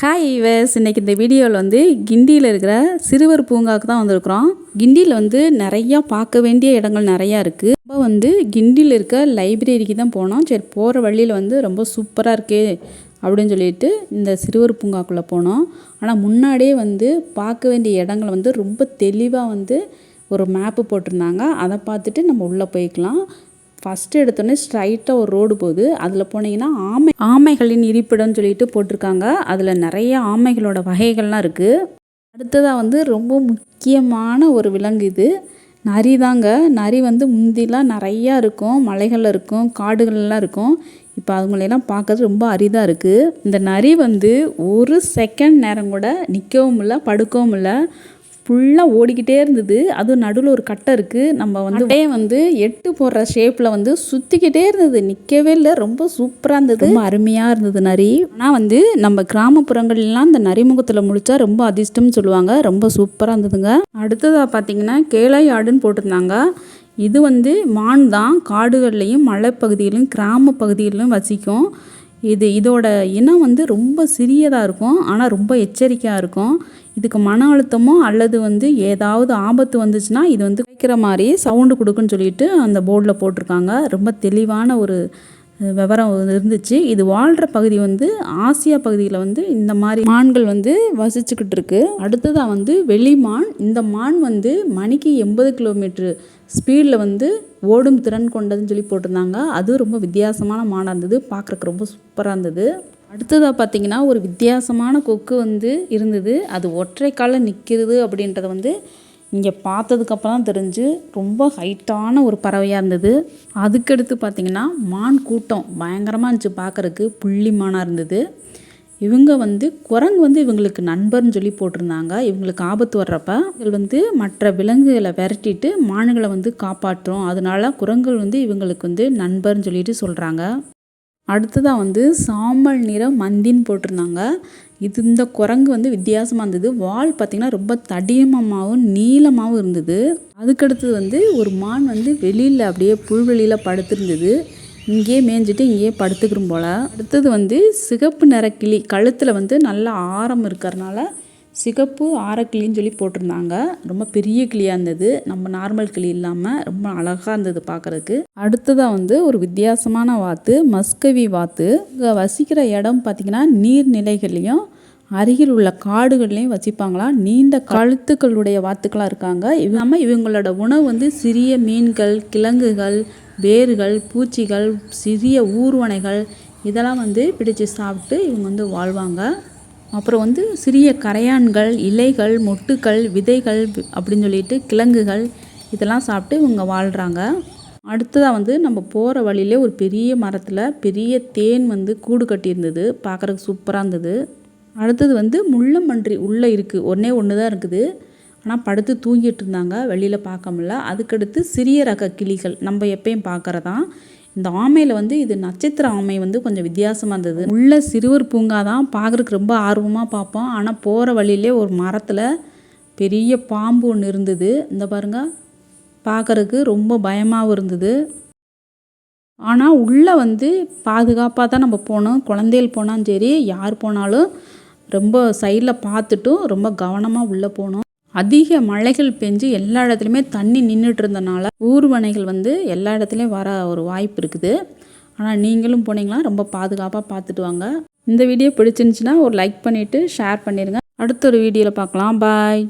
Hi ஈவஸ் இன்றைக்கி இந்த வீடியோவில் வந்து கிண்டியில் இருக்கிற சிறுவர் பூங்காவுக்கு தான் வந்திருக்கிறோம். கிண்டியில் வந்து நிறையா பார்க்க வேண்டிய இடங்கள் நிறையா இருக்குது இப்போ வந்து கிண்டியில் இருக்க லைப்ரரிக்கு தான் போனோம். சரி போகிற வழியில் வந்து ரொம்ப சூப்பராக இருக்கே அப்படின்னு சொல்லிட்டு இந்த சிறுவர் பூங்காக்குள்ளே போனோம். ஆனால் முன்னாடியே வந்து பார்க்க வேண்டிய இடங்களை வந்து ரொம்ப தெளிவாக வந்து ஒரு மேப்பு போட்டிருந்தாங்க. அதை பார்த்துட்டு நம்ம உள்ளே போய்க்கலாம். ஃபஸ்ட்டு எடுத்தோடனே ஸ்ட்ரைட்டாக ஒரு ரோடு போகுது. அதில் போனீங்கன்னா ஆமை ஆமைகளின் இருப்பிடம்னு சொல்லிட்டு போட்டிருக்காங்க. அதில் நிறைய ஆமைகளோட வகைகள்லாம் இருக்குது அடுத்ததாக வந்து ரொம்ப முக்கியமான ஒரு விலங்கு இது. நரி தாங்க. நரி வந்து முந்திலாம் நிறையா இருக்கும். மலைகளில் இருக்கும். காடுகள்லாம் இருக்கும். இப்போ அவங்களெல்லாம் பார்க்கறது ரொம்ப அரிதாக இருக்குது இந்த நரி வந்து ஒரு செகண்ட் நேரம் கூட நிற்கவும் இல்லை படுக்கவும் இல்லை ஃபுல்லாக ஓடிக்கிட்டே இருந்தது. அதுவும் நடுவில் ஒரு கட்டை இருக்குது நம்ம வந்து அப்படியே வந்து எட்டு போடுற ஷேப்பில் வந்து சுற்றிக்கிட்டே இருந்தது. நிற்கவே இல்லை. ரொம்ப சூப்பராக இருந்தது. ரொம்ப அருமையாக இருந்தது நரி. ஆனால் வந்து நம்ம கிராமப்புறங்கள்லாம் இந்த நரிமுகத்தில் முடிச்சா ரொம்ப அதிர்ஷ்டம்னு சொல்லுவாங்க. ரொம்ப சூப்பராக இருந்ததுங்க. அடுத்ததாக பார்த்தீங்கன்னா கேளை ஆடுன்னு போட்டிருந்தாங்க. இது வந்து மான் தான். காடுகள்லையும் மலைப்பகுதியிலும் கிராம பகுதிகளிலும் வசிக்கும். இது இதோட இனம் வந்து ரொம்ப சிறியதாக இருக்கும் ஆனால் ரொம்ப எச்சரிக்கையாக இருக்கும். இதுக்கு மன அழுத்தமோ அல்லது வந்து ஏதாவது ஆபத்து வந்துச்சுன்னா இது வந்து கேட்குற மாதிரி சவுண்டு கொடுக்குன்னு சொல்லிட்டு அந்த போர்டில் போட்டிருக்காங்க. ரொம்ப தெளிவான ஒரு விவரம் இருந்துச்சு. இது வாழ்கிற பகுதி வந்து ஆசியா பகுதியில் வந்து இந்த மாதிரி மான்கள் வந்து வசிச்சுக்கிட்டு இருக்கு. அடுத்ததாக வந்து வெளிமான். இந்த மான் வந்து மணிக்கு எண்பது கிலோமீட்ரு ஸ்பீடில் வந்து ஓடும் திறன் கொண்டதுன்னு சொல்லி போட்டிருந்தாங்க. அதுவும் ரொம்ப வித்தியாசமான மானாக இருந்தது. பார்க்குறக்கு ரொம்ப சூப்பராக இருந்தது. அடுத்ததாக பார்த்தீங்கன்னா ஒரு வித்தியாசமான கொக்கு வந்து இருந்தது. அது ஒற்றை காலில் நிற்கிறது அப்படின்றத வந்து இங்கே பார்த்ததுக்கப்புறம் தான் தெரிஞ்சு ரொம்ப ஹைட்டான ஒரு பறவையாக இருந்தது. அதுக்கடுத்து பார்த்திங்கன்னா மான் கூட்டம் பயங்கரமாக இருந்துச்சு பார்க்குறக்கு புள்ளி மானாக இருந்தது. இவங்க வந்து குரங்கு வந்து இவங்களுக்கு நண்பர்னு சொல்லி போட்டிருந்தாங்க. இவங்களுக்கு ஆபத்து வர்றப்ப இவங்க வந்து மற்ற விலங்குகளை விரட்டிட்டு மானுகளை வந்து காப்பாற்றும். அதனால குரங்குகள் வந்து இவங்களுக்கு வந்து நண்பர்னு சொல்லிட்டு சொல்கிறாங்க அடுத்ததாக வந்து சாம்பல் நிற மந்தின்னு போட்டிருந்தாங்க. இது இந்த குரங்கு வந்து வித்தியாசமாக இருந்தது. வால் பார்த்திங்கன்னா ரொம்ப தடியமாகவும் நீளமாகவும் இருந்தது. அதுக்கடுத்தது வந்து ஒரு மான் வந்து வெளியில் அப்படியே புல்வெளியில் படுத்திருந்தது. இங்கேயே மேய்ஞ்சிட்டு இங்கேயே படுத்துக்கிறோம் போல். அடுத்தது வந்து சிகப்பு நிற கிளி கழுத்தில் வந்து நல்ல ஆரம் இருக்கிறனால சிகப்பு ஆரக்கிளின்னு சொல்லி போட்டிருந்தாங்க. ரொம்ப பெரிய கிளியாக இருந்தது. நம்ம நார்மல் கிளி இல்லாமல் ரொம்ப அழகாக இருந்தது பார்க்குறதுக்கு அடுத்ததாக வந்து ஒரு வித்தியாசமான வாத்து மஸ்கவி வாத்து. இங்கே வசிக்கிற இடம் பார்த்திங்கன்னா நீர்நிலைகள்லையும் அருகில் உள்ள காடுகள்லையும் வச்சுப்பாங்களாம் நீண்ட கழுத்துக்களுடைய வாத்துக்களாக இருக்காங்க. இல்லாமல் இவங்களோட உணவு வந்து சிறிய மீன்கள் கிழங்குகள் வேர்கள் பூச்சிகள் சிறிய ஊர்வனைகள் இதெல்லாம் வந்து பிடித்து சாப்பிட்டு இவங்க வந்து வாழ்வாங்க. அப்புறம் வந்து சிறிய கரையான்கள் இலைகள் மொட்டுக்கள் விதைகள் அப்படின்னு சொல்லிட்டு கிழங்குகள் இதெல்லாம் சாப்பிட்டு இவங்க வாழ்கிறாங்க அடுத்ததாக வந்து நம்ம போகிற வழியிலே ஒரு பெரிய மரத்தில் பெரிய தேன் வந்து கூடு கட்டியிருந்தது. பார்க்குறதுக்கு சூப்பராக இருந்தது. அடுத்தது வந்து முள்ளம்பன்றி உள்ளே இருக்குது ஒன்றே ஒன்று தான் இருக்குது. ஆனால் படுத்து தூங்கிட்டு இருந்தாங்க. வெளியில் பார்க்க முடியல. அதுக்கடுத்து சிறிய ரக கிளிகள். நம்ம எப்பயும் பார்க்குறதான் இந்த ஆமையில் வந்து இது நட்சத்திர ஆமை வந்து கொஞ்சம் வித்தியாசமாக இருந்தது. உள்ள சிறுவர் பூங்கா தான் பார்க்குறதுக்கு ரொம்ப ஆர்வமாக பார்ப்போம். ஆனால் போகிற வழியிலே ஒரு மரத்தில் பெரிய பாம்பு ஒன்று இருந்தது. இந்த பாருங்கள் பார்க்குறதுக்கு ரொம்ப பயமாகவும் இருந்தது. ஆனால் உள்ளே வந்து பாதுகாப்பாக தான் நம்ம போகணும் குழந்தைகள் போனாலும் சரி யார் போனாலும் ரொம்ப சைடில் பார்த்துட்டும் ரொம்ப கவனமாக உள்ளே போகணும் அதிக மழைகள் பெஞ்சு எல்லா இடத்துலையுமே தண்ணி நின்றுட்டு இருந்தனால ஊர்வனைகள் வந்து எல்லா இடத்துலையும் வர ஒரு வாய்ப்பு இருக்குது. ஆனால் நீங்களும் போனீங்கன்னா ரொம்ப பாதுகாப்பாக பார்த்துட்டு வாங்க. இந்த வீடியோ பிடிச்சிருந்துச்சின்னா ஒரு லைக் பண்ணிவிட்டு ஷேர் பண்ணிடுங்க அடுத்த ஒரு வீடியோவில் பார்க்கலாம். பாய்